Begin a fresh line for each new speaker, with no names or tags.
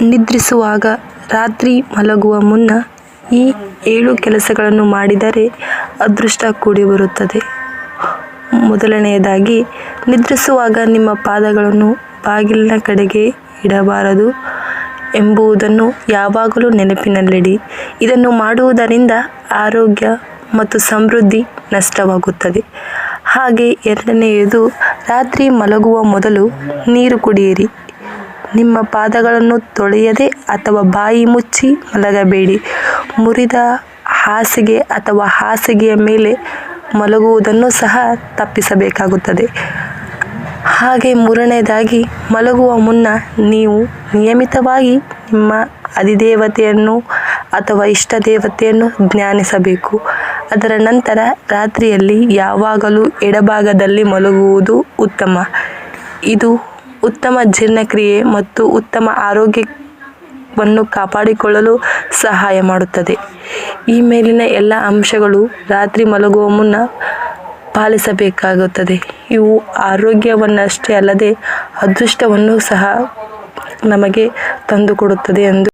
ನಿದ್ರಿಸುವಾಗ ರಾತ್ರಿ ಮಲಗುವ ಮುನ್ನ ಈ ಏಳು ಕೆಲಸಗಳನ್ನು ಮಾಡಿದರೆ ಅದೃಷ್ಟ ಕೂಡಿ ಬರುತ್ತದೆ. ಮೊದಲನೆಯದಾಗಿ, ನಿದ್ರಿಸುವಾಗ ನಿಮ್ಮ ಪಾದಗಳನ್ನು ಬಾಗಿಲಿನ ಕಡೆಗೆ ಇಡಬಾರದು ಎಂಬುದನ್ನು ಯಾವಾಗಲೂ ನೆನಪಿನಲ್ಲಿಡಿ. ಇದನ್ನು ಮಾಡುವುದರಿಂದ ಆರೋಗ್ಯ ಮತ್ತು ಸಮೃದ್ಧಿ ನಷ್ಟವಾಗುತ್ತದೆ. ಹಾಗೆ ಎರಡನೆಯದು, ರಾತ್ರಿ ಮಲಗುವ ಮೊದಲು ನೀರು ಕುಡಿಯಿರಿ. ನಿಮ್ಮ ಪಾದಗಳನ್ನು ತೊಳೆಯದೆ ಅಥವಾ ಬಾಯಿ ಮುಚ್ಚಿ ಮಲಗಬೇಡಿ. ಮುರಿದ ಹಾಸಿಗೆ ಅಥವಾ ಹಾಸಿಗೆಯ ಮೇಲೆ ಮಲಗುವುದನ್ನು ಸಹ ತಪ್ಪಿಸಬೇಕಾಗುತ್ತದೆ. ಹಾಗೆ ಮೂರನೇದಾಗಿ, ಮಲಗುವ ಮುನ್ನ ನೀವು ನಿಯಮಿತವಾಗಿ ನಿಮ್ಮ ಅಧಿದೇವತೆಯನ್ನು ಅಥವಾ ಇಷ್ಟ ದೇವತೆಯನ್ನು ಜ್ಞಾನಿಸಬೇಕು ಅದರ ನಂತರ ರಾತ್ರಿಯಲ್ಲಿ ಯಾವಾಗಲೂ ಎಡಭಾಗದಲ್ಲಿ ಮಲಗುವುದು ಉತ್ತಮ. ಇದು ಉತ್ತಮ ಜೀರ್ಣಕ್ರಿಯೆ ಮತ್ತು ಉತ್ತಮ ಆರೋಗ್ಯವನ್ನು ಕಾಪಾಡಿಕೊಳ್ಳಲು ಸಹಾಯ ಮಾಡುತ್ತದೆ. ಈ ಮೇಲಿನ ಎಲ್ಲ ಅಂಶಗಳು ರಾತ್ರಿ ಮಲಗುವ ಮುನ್ನ ಪಾಲಿಸಬೇಕಾಗುತ್ತದೆ. ಇವು ಆರೋಗ್ಯವನ್ನಷ್ಟೇ ಅಲ್ಲದೆ ಅದೃಷ್ಟವನ್ನು ಸಹ ನಮಗೆ ತಂದುಕೊಡುತ್ತದೆ ಎಂದು